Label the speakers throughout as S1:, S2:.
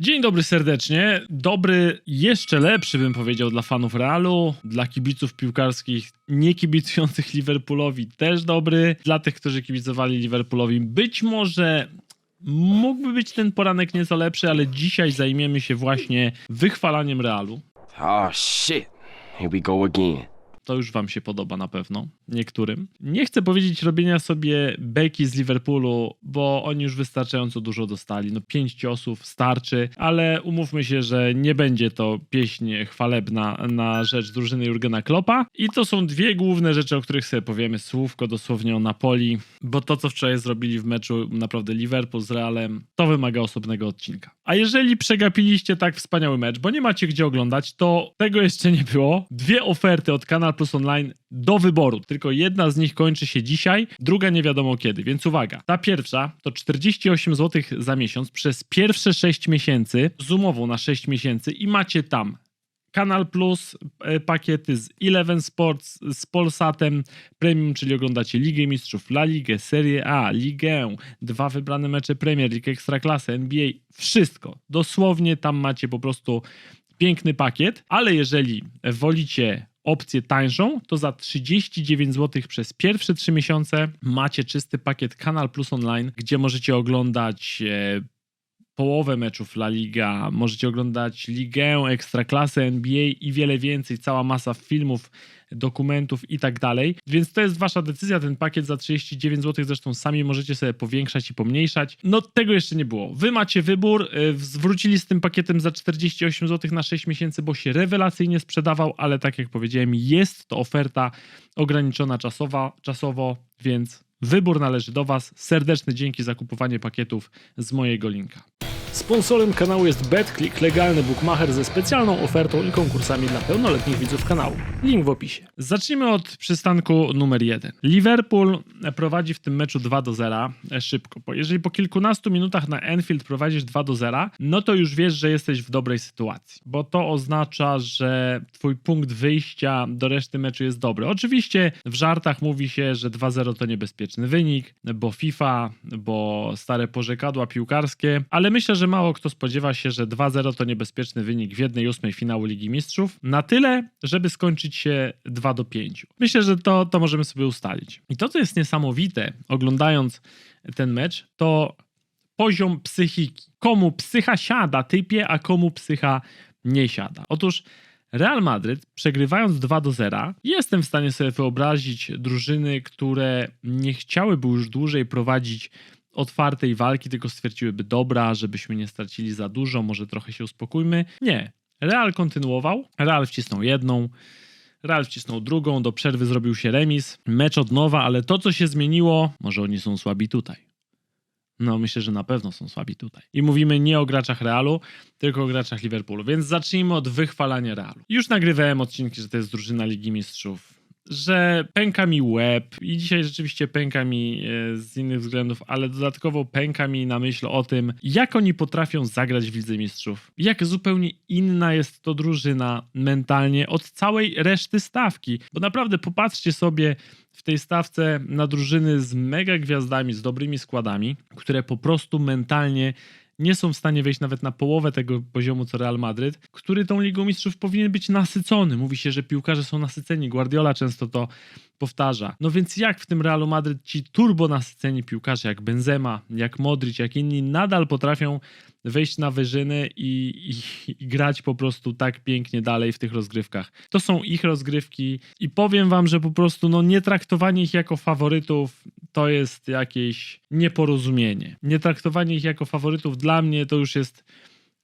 S1: Dzień dobry serdecznie. Dobry, jeszcze lepszy bym powiedział dla fanów Realu, dla kibiców piłkarskich nie kibicujących Liverpoolowi też dobry, dla tych, którzy kibicowali Liverpoolowi być może mógłby być ten poranek nieco lepszy, ale dzisiaj zajmiemy się właśnie wychwalaniem Realu.
S2: Oh shit. Here we go again.
S1: To już wam się podoba na pewno, niektórym. Nie chcę powiedzieć robienia sobie beki z Liverpoolu, bo oni już wystarczająco dużo dostali. No pięć ciosów starczy, ale umówmy się, że nie będzie to pieśń chwalebna na rzecz drużyny Jurgena Kloppa. I to są dwie główne rzeczy, o których sobie powiemy słówko dosłownie o Napoli, bo to, co wczoraj zrobili w meczu naprawdę Liverpool z Realem, to wymaga osobnego odcinka. A jeżeli przegapiliście tak wspaniały mecz, bo nie macie gdzie oglądać, to tego jeszcze nie było. Dwie oferty od Kanal Plus Online do wyboru. Tylko jedna z nich kończy się dzisiaj, druga nie wiadomo kiedy. Więc uwaga, ta pierwsza to 48 zł za miesiąc przez pierwsze 6 miesięcy z umową na 6 miesięcy i macie tam Kanal Plus, e, pakiety z Eleven Sports, z Polsatem Premium, czyli oglądacie Ligę Mistrzów, La Ligę, Serie A, Ligę, dwa wybrane mecze Premier League, Ekstraklasy, NBA, wszystko. Dosłownie tam macie po prostu piękny pakiet, ale jeżeli wolicie opcję tańszą, to za 39 zł przez pierwsze 3 miesiące macie czysty pakiet Kanal Plus Online, gdzie możecie oglądać e, połowę meczów La Liga, możecie oglądać Ligę, Ekstraklasę, NBA i wiele więcej, cała masa filmów, dokumentów i tak dalej. Więc to jest wasza decyzja, ten pakiet za 39 zł zresztą sami możecie sobie powiększać i pomniejszać. No tego jeszcze nie było. Wy macie wybór, y, zwrócili z tym pakietem za 48 zł na 6 miesięcy, bo się rewelacyjnie sprzedawał, ale tak jak powiedziałem, jest to oferta ograniczona czasowa, czasowo, więc Wybór należy do Was. Serdeczne dzięki za kupowanie pakietów z mojego linka. Sponsorem kanału jest BetClick, legalny bookmacher ze specjalną ofertą i konkursami dla pełnoletnich widzów kanału. Link w opisie. Zacznijmy od przystanku numer 1. Liverpool prowadzi w tym meczu 2 do 0 e, szybko. Jeżeli po kilkunastu minutach na Enfield prowadzisz 2 do 0, no to już wiesz, że jesteś w dobrej sytuacji, bo to oznacza, że twój punkt wyjścia do reszty meczu jest dobry. Oczywiście w żartach mówi się, że 2-0 to niebezpieczny wynik, bo FIFA, bo stare porzekadła piłkarskie, ale myślę, że mało kto spodziewa się, że 2-0 to niebezpieczny wynik w 1-8 finału Ligi Mistrzów. Na tyle, żeby skończyć się 2 do 5. Myślę, że to, to możemy sobie ustalić. I to, co jest niesamowite, oglądając ten mecz, to poziom psychiki. Komu psycha siada typie, a komu psycha nie siada. Otóż Real Madryt, przegrywając 2 do 0, jestem w stanie sobie wyobrazić drużyny, które nie chciałyby już dłużej prowadzić otwartej walki, tylko stwierdziłyby, dobra, żebyśmy nie stracili za dużo, może trochę się uspokójmy. Nie. Real kontynuował, Real wcisnął jedną, Real wcisnął drugą, do przerwy zrobił się remis, mecz od nowa, ale to, co się zmieniło, może oni są słabi tutaj. No, myślę, że na pewno są słabi tutaj. I mówimy nie o graczach Realu, tylko o graczach Liverpoolu. Więc zacznijmy od wychwalania Realu. Już nagrywałem odcinki, że to jest drużyna Ligi Mistrzów że pęka mi łeb i dzisiaj rzeczywiście pęka mi e, z innych względów, ale dodatkowo pęka mi na myśl o tym, jak oni potrafią zagrać w Lidze Mistrzów. Jak zupełnie inna jest to drużyna mentalnie od całej reszty stawki. Bo naprawdę popatrzcie sobie w tej stawce na drużyny z mega gwiazdami, z dobrymi składami, które po prostu mentalnie nie są w stanie wejść nawet na połowę tego poziomu co Real Madryt, który tą Ligą Mistrzów powinien być nasycony. Mówi się, że piłkarze są nasyceni. Guardiola często to powtarza. No więc jak w tym Realu Madryt ci turbo nasyceni piłkarze jak Benzema, jak Modric, jak inni nadal potrafią wejść na wyżyny i, i, i, grać po prostu tak pięknie dalej w tych rozgrywkach. To są ich rozgrywki i powiem wam, że po prostu no, nie traktowanie ich jako faworytów to jest jakieś nieporozumienie. Nie traktowanie ich jako faworytów dla mnie to już jest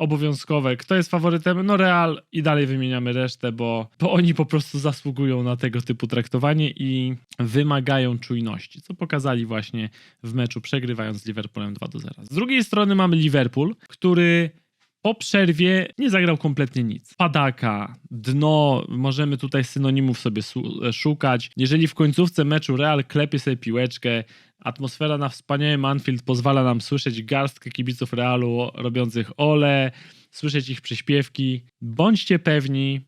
S1: obowiązkowe. Kto jest faworytem? No Real i dalej wymieniamy resztę, bo, bo oni po prostu zasługują na tego typu traktowanie i wymagają czujności, co pokazali właśnie w meczu przegrywając z Liverpoolem 2 do 0. Z drugiej strony mamy Liverpool, który po przerwie nie zagrał kompletnie nic. Padaka, dno, możemy tutaj synonimów sobie szukać. Jeżeli w końcówce meczu Real klepie sobie piłeczkę, atmosfera na wspaniałym Anfield pozwala nam słyszeć garstkę kibiców Realu robiących ole, słyszeć ich przyśpiewki. Bądźcie pewni,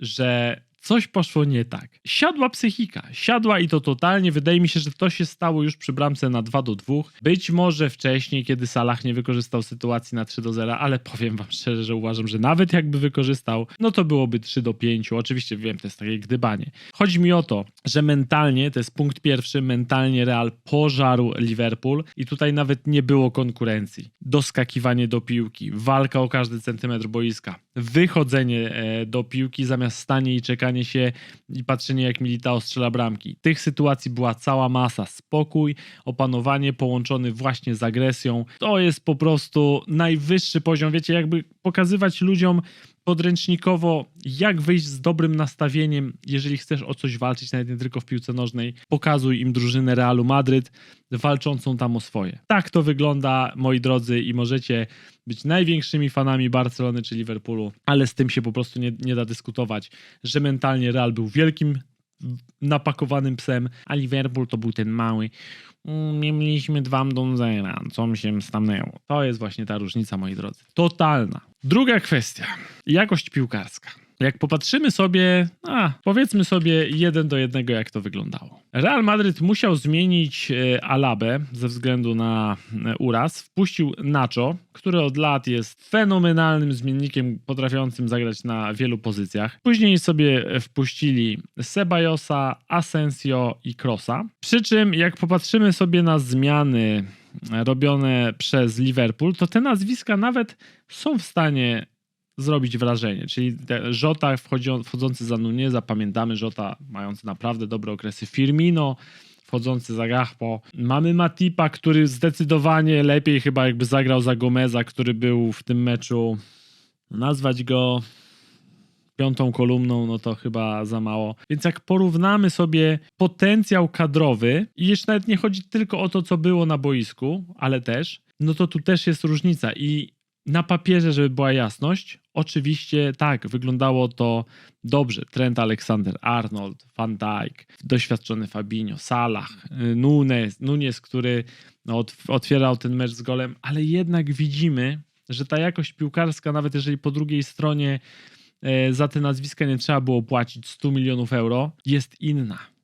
S1: że coś poszło nie tak. Siadła psychika, siadła i to totalnie. Wydaje mi się, że to się stało już przy bramce na 2 do 2. Być może wcześniej, kiedy Salah nie wykorzystał sytuacji na 3 do 0, ale powiem wam szczerze, że uważam, że nawet jakby wykorzystał, no to byłoby 3 do 5. Oczywiście wiem, to jest takie gdybanie. Chodzi mi o to, że mentalnie, to jest punkt pierwszy, mentalnie Real pożarł Liverpool i tutaj nawet nie było konkurencji. Doskakiwanie do piłki, walka o każdy centymetr boiska, wychodzenie e, do piłki zamiast stanie i czekanie się i patrzenie jak Militao strzela bramki. Tych sytuacji była cała masa. Spokój, opanowanie połączony właśnie z agresją. To jest po prostu najwyższy poziom. Wiecie, jakby pokazywać ludziom podręcznikowo, jak wyjść z dobrym nastawieniem, jeżeli chcesz o coś walczyć, nawet nie tylko w piłce nożnej. Pokazuj im drużynę Realu Madryt, walczącą tam o swoje. Tak to wygląda, moi drodzy, i możecie być największymi fanami Barcelony czy Liverpoolu, ale z tym się po prostu nie, nie da dyskutować, że mentalnie Real był wielkim, napakowanym psem, a Liverpool to był ten mały. "Mm, Nie mieliśmy 2 do 0, co się stanęło. To jest właśnie ta różnica, moi drodzy. Totalna. Druga kwestia. Jakość piłkarska. Jak popatrzymy sobie, a powiedzmy sobie jeden do jednego, jak to wyglądało. Real Madryt musiał zmienić e, Alabę ze względu na e, uraz. Wpuścił Nacho, który od lat jest fenomenalnym zmiennikiem, potrafiącym zagrać na wielu pozycjach. Później sobie wpuścili Sebajosa, Asensio i Krosa. Przy czym, jak popatrzymy sobie na zmiany robione przez Liverpool, to te nazwiska nawet są w stanie zrobić wrażenie. Czyli te Żota wchodzący za Nuneza, pamiętamy Żota mający naprawdę dobre okresy. Firmino wchodzący za Gachpo. Mamy Matipa, który zdecydowanie lepiej chyba jakby zagrał za Gomeza, który był w tym meczu. Nazwać go piątą kolumną, no to chyba za mało. Więc jak porównamy sobie potencjał kadrowy, i jeszcze nawet nie chodzi tylko o to, co było na boisku, ale też, no to tu też jest różnica. I na papierze, żeby była jasność, oczywiście tak, wyglądało to dobrze. Trent Alexander, Arnold, Van Dijk, doświadczony Fabinho, Salah, y, Nunes, Nunes który no, otw- otwierał ten mecz z golem, ale jednak widzimy, że ta jakość piłkarska, nawet jeżeli po drugiej stronie e, za te nazwiska nie trzeba było płacić 100 milionów euro, jest inna.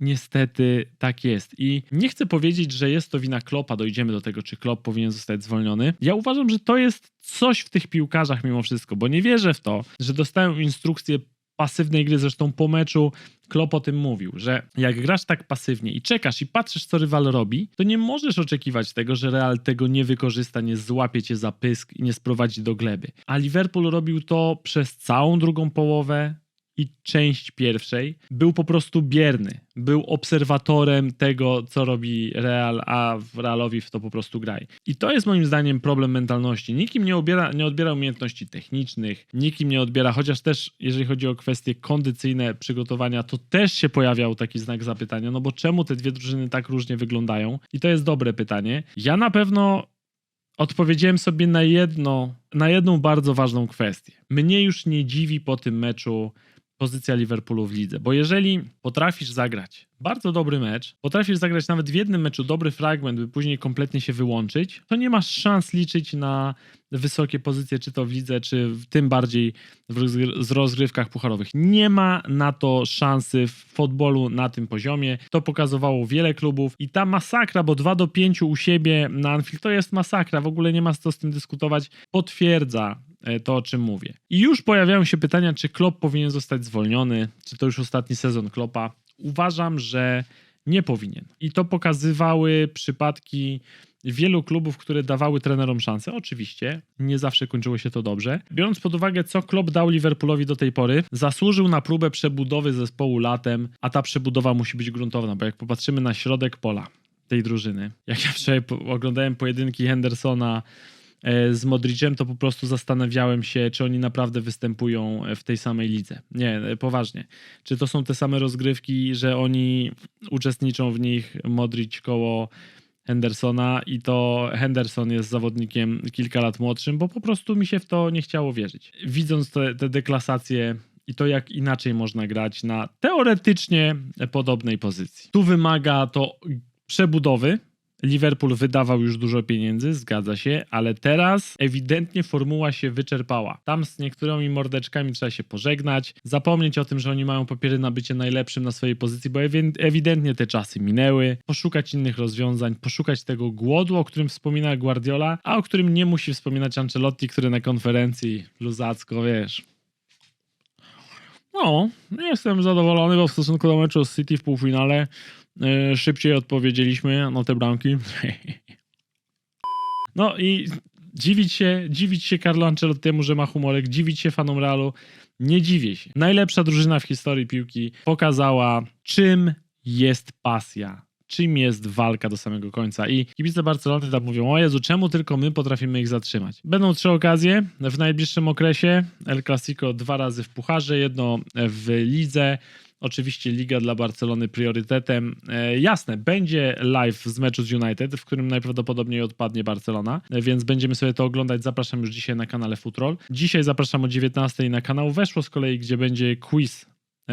S1: Niestety tak jest. I nie chcę powiedzieć, że jest to wina Klopa, dojdziemy do tego, czy Klop powinien zostać zwolniony. Ja uważam, że to jest coś w tych piłkarzach mimo wszystko, bo nie wierzę w to, że dostają instrukcję pasywnej gry, zresztą po meczu Klop o tym mówił, że jak grasz tak pasywnie i czekasz i patrzysz, co rywal robi, to nie możesz oczekiwać tego, że Real tego nie wykorzysta, nie złapie cię za pysk i nie sprowadzi do gleby. A Liverpool robił to przez całą drugą połowę, i część pierwszej był po prostu bierny. Był obserwatorem tego, co robi Real, a w Realowi w to po prostu graj. I to jest moim zdaniem problem mentalności. Nikim nie, nie odbiera umiejętności technicznych, nikim nie odbiera, chociaż też jeżeli chodzi o kwestie kondycyjne przygotowania, to też się pojawiał taki znak zapytania, no bo czemu te dwie drużyny tak różnie wyglądają? I to jest dobre pytanie. Ja na pewno odpowiedziałem sobie na jedno, na jedną bardzo ważną kwestię. Mnie już nie dziwi po tym meczu pozycja Liverpoolu w lidze, bo jeżeli potrafisz zagrać bardzo dobry mecz, potrafisz zagrać nawet w jednym meczu dobry fragment, by później kompletnie się wyłączyć, to nie masz szans liczyć na wysokie pozycje, czy to w lidze, czy w, tym bardziej w rozgrywkach pucharowych. Nie ma na to szansy w futbolu na tym poziomie. To pokazywało wiele klubów i ta masakra, bo 2 do 5 u siebie na Anfield to jest masakra, w ogóle nie ma co z tym dyskutować, potwierdza to, o czym mówię. I już pojawiają się pytania, czy Klopp powinien zostać zwolniony, czy to już ostatni sezon Kloppa. Uważam, że nie powinien. I to pokazywały przypadki wielu klubów, które dawały trenerom szansę. Oczywiście, nie zawsze kończyło się to dobrze. Biorąc pod uwagę, co Klopp dał Liverpoolowi do tej pory, zasłużył na próbę przebudowy zespołu latem, a ta przebudowa musi być gruntowna, bo jak popatrzymy na środek pola tej drużyny, jak ja wczoraj oglądałem pojedynki Hendersona e, z Modricem, to po prostu zastanawiałem się, czy oni naprawdę występują w tej samej lidze. Nie, e, poważnie. Czy to są te same rozgrywki, że oni uczestniczą w nich Modric koło Hendersona i to Henderson jest zawodnikiem kilka lat młodszym, bo po prostu mi się w to nie chciało wierzyć. Widząc te, te deklasacje i to, jak inaczej można grać na teoretycznie podobnej pozycji. Tu wymaga to przebudowy, Liverpool wydawał już dużo pieniędzy, zgadza się, ale teraz ewidentnie formuła się wyczerpała. Tam z niektórymi mordeczkami trzeba się pożegnać, zapomnieć o tym, że oni mają papiery na bycie najlepszym na swojej pozycji, bo ewi- ewidentnie te czasy minęły, poszukać innych rozwiązań, poszukać tego głodu, o którym wspomina Guardiola, a o którym nie musi wspominać Ancelotti, który na konferencji luzacko, wiesz, no, jestem zadowolony, bo w stosunku do meczu z City w półfinale szybciej odpowiedzieliśmy na te bramki. No i dziwić się, dziwić się Carlo Ancelottiemu, że ma humorek, dziwić się fanom Realu, nie dziwię się. Najlepsza drużyna w historii piłki pokazała, czym jest pasja. Czym jest walka do samego końca. I kibice Barcelony tam mówią: O Jezu, czemu tylko my potrafimy ich zatrzymać? Będą trzy okazje w najbliższym okresie. El Clasico dwa razy w pucharze, jedno w lidze. Oczywiście liga dla Barcelony priorytetem. E, jasne, będzie live z meczu z United, w którym najprawdopodobniej odpadnie Barcelona, e, więc będziemy sobie to oglądać. Zapraszam już dzisiaj na kanale Futrol. Dzisiaj zapraszam o 19 na kanał Weszło z kolei, gdzie będzie quiz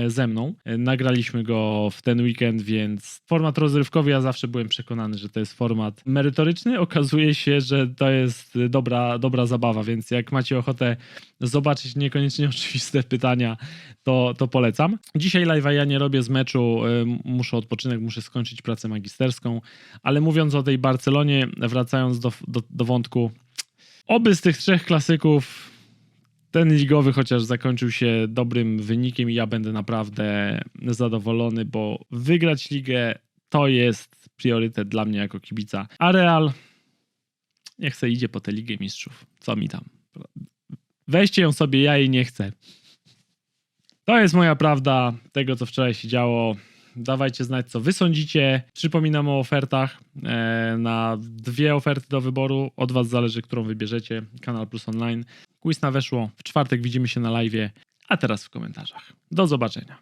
S1: ze mną. E, Nagraliśmy go w ten weekend, więc format rozrywkowy, ja zawsze byłem przekonany, że to jest format merytoryczny. Okazuje się, że to jest e, dobra, dobra zabawa, więc jak macie ochotę zobaczyć niekoniecznie oczywiste pytania, to, to polecam. Dzisiaj live'a ja nie robię z meczu, y, muszę odpoczynek, muszę skończyć pracę magisterską, ale mówiąc o tej Barcelonie, wracając do, do, do wątku, oby z tych trzech klasyków ten ligowy chociaż zakończył się dobrym wynikiem i ja będę naprawdę zadowolony, bo wygrać ligę to jest priorytet dla mnie jako kibica. A Real niech se idzie po tę Ligę Mistrzów. Co mi tam? Weźcie ją sobie, ja jej nie chcę. To jest moja prawda tego, co wczoraj się działo. Dawajcie znać, co wy sądzicie. Przypominam o ofertach. E, na dwie oferty do wyboru. Od was zależy, którą wybierzecie. Kanal Plus Online. Quiz na weszło. W czwartek widzimy się na live. A teraz w komentarzach. Do zobaczenia.